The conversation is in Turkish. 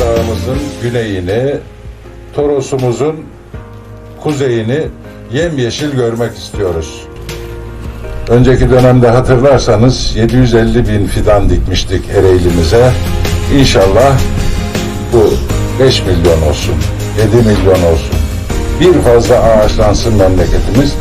Dağımızın güneyini, Toros'umuzun kuzeyini yemyeşil görmek istiyoruz. Önceki dönemde hatırlarsanız 750 bin fidan dikmiştik Ereğli'mize. İnşallah bu 5 milyon olsun, 7 milyon olsun. Bir fazla ağaçlansın memleketimiz.